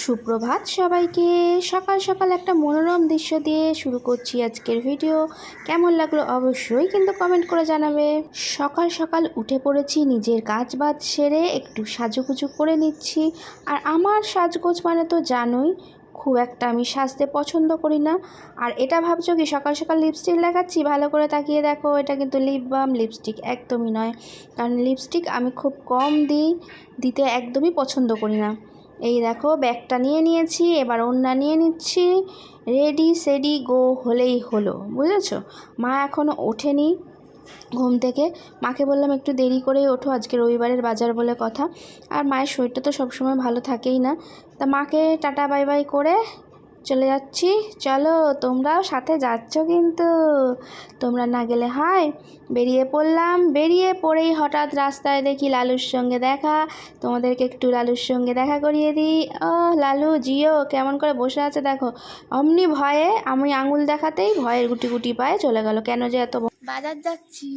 সুপ্রভাত সবাইকে। সকাল সকাল একটা মনোরম দৃশ্য দিয়ে শুরু করছি আজকের ভিডিও। কেমন লাগল অবশ্যই কিন্তু কমেন্ট করে জানাবে। সকাল সকাল উঠে পড়েছি, নিজের কাজ বাজ সেরে একটু সাজুগুজু করে নিচ্ছি। আর আমার সাজগোজ মানে তো জানোই, খুব একটা আমি সাজতে পছন্দ করি না। আর এটা ভাবছ কি, সকাল সকাল লিপস্টিক লাগাচ্ছি, ভালো করে তাকিয়ে দেখো, এটা কিন্তু লিপ বাম লিপস্টিক একদমই নয়। কারণ লিপস্টিক আমি খুব কম দিই, দিতে একদমই পছন্দ করি না। এই দেখো, ব্যাগটা নিয়ে নিয়েছি, এবার ওড়না নিয়ে নিচ্ছি। রেডি সেডি, গো হলেই হলো, বুঝেছ? মা এখনও ওঠেনি ঘুম থেকে। মাকে বললাম, একটু দেরি করেই ওঠো, আজকে রবিবারের বাজার বলে কথা। আর মায়ের শরীরটা তো সবসময় ভালো থাকেই না। তা মাকে টাটা, বাই বাই করে চলে যাচ্ছি। চলো, তোমরাও সাথে যাচ্ছ কিন্তু। তোমরা না গেলে হয়। বেরিয়ে পড়লাম। বেরিয়ে পড়েই হঠাৎ রাস্তায় দেখি লালুর সঙ্গে দেখা। তোমাদেরকে একটু লালুর সঙ্গে দেখা করিয়ে দিই। ও, লালু, জিও, কেমন করে বসে আছে দেখো। অমনি ভয়ে আমি আঙুল দেখাতেই ভয়ের গুটি গুটি পায়ে চলে গেল। কেন যে এত বাজার যাচ্ছি।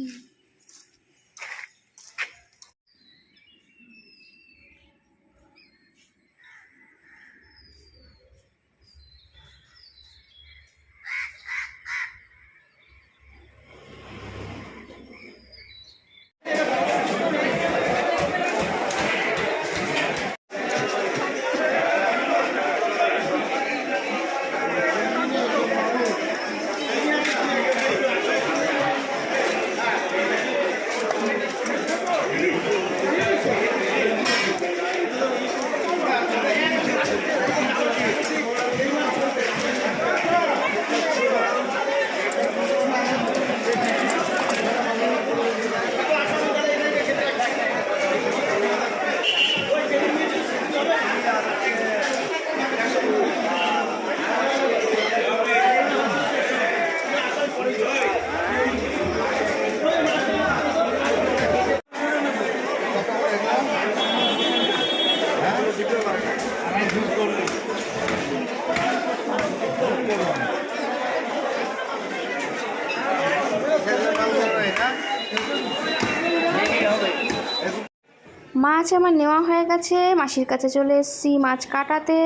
মাছ আমার নেওয়া হয়ে গেছে, মাসির কাছে চলে এসেছি মাছ কাটাতে।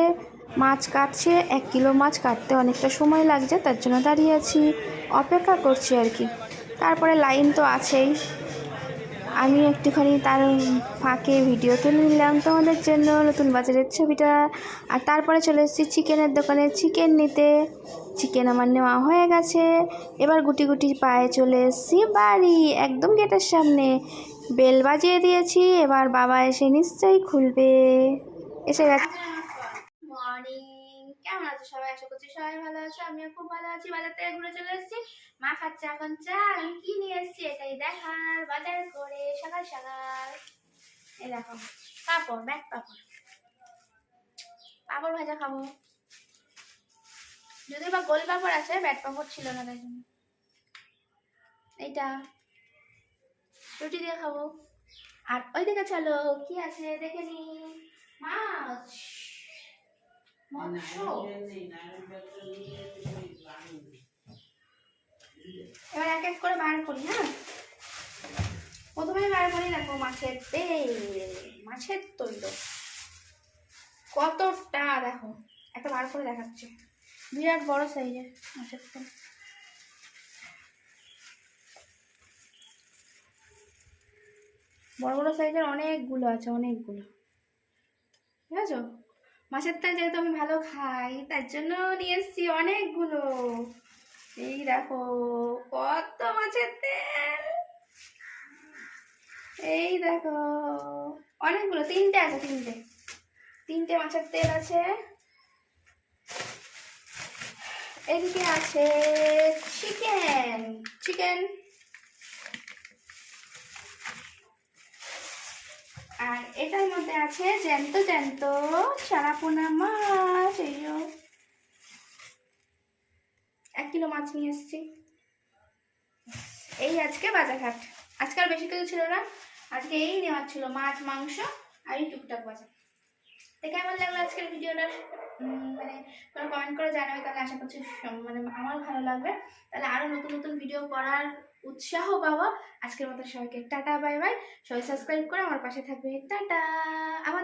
মাছ কাটছে, এক কিলো মাছ কাটতে অনেকটা সময় লাগছে, তার জন্য দাঁড়িয়ে আছি। অপেক্ষা করছি আর কি। তারপরে লাইন তো আছেই। আমি একটুখানি তার ফাঁকে ভিডিও তুলে নিলাম তোমাদের জন্য নতুন বাজারের ছবিটা। আর তারপরে চলে এসেছি চিকেনের দোকানে চিকেন নিতে। চিকেন আমার নেওয়া হয়ে গেছে। এবার গুটি গুটি পায়ে চলে এসেছি বাড়ি, একদম গেটের সামনে। বেল বাজিয়ে দিয়েছি, এবার বাবা এসে নিশ্চয়ই খুলবে। এসে গেছে। মর্নিং। কেমন আছো সবাই? করছি সবাই ভালো আছো, আমিও খুব ভালো আছি। বাজার থেকে ঘুরে চলে এসেছি। মা এখন এসেছি এটাই দেখার। বাজার করে সকাল সকাল। পাপড় পাপড়। পাপড় ভাজা খাব। যদি বা গোল পাপড় আছে ব্যাট পাপড় ছিল না তাই জন্য। এইটা। রুটি দিয়ে খাব। আর ওই দিকে চলো, কি আছে দেখে নি? মাছ। এবার এক এক করে বার করি হ্যাঁ? প্রথমে বার করি, দেখো মাছের তেল মাছের তৈল। কতটা, দেখো। একটা বার করে দেখাচ্ছে। বিরাট বড় সাইজের মাছের তেল বড় বড় সাইজের অনেকগুলো আছে, অনেকগুলো। ঠিক আছে? মাছের তেল যেহেতু আমি ভালো খাই, তার জন্য নিয়ে এসেছি অনেকগুলো। এই দেখো, কত মাছের তেল! এই দেখো, অনেকগুলো, তিনটে আছে, তিনটে। তিনটে মাছের তেল আছে। এদিকে আছে চিকেন চিকেন আর এটার মধ্যে আছে জ্যান্ত জ্যান্ত চারাপোনা মাছ, এই। এক কিলো মাছ নিয়ে এসেছি। এই আজকে বাজারঘাট আজকে আর বেশি কিছু ছিল না। আজকে এই নেওয়ার ছিল মাছ, মাংস আর এই টুকটাক বাজার। তো কেমন লাগল আজকের ভিডিওটা? মানে তোমরা কমেন্ট করে জানাবে, তাহলে আশা করছি মানে আমার ভালো লাগবে। তাহলে আরও নতুন নতুন ভিডিও করার উৎসাহ পাওয়া আজকের মতো সবাইকে টাটা, বাই বাই। সবাই সাবস্ক্রাইব করে আমার পাশে থাকবে। টাটা! দেখা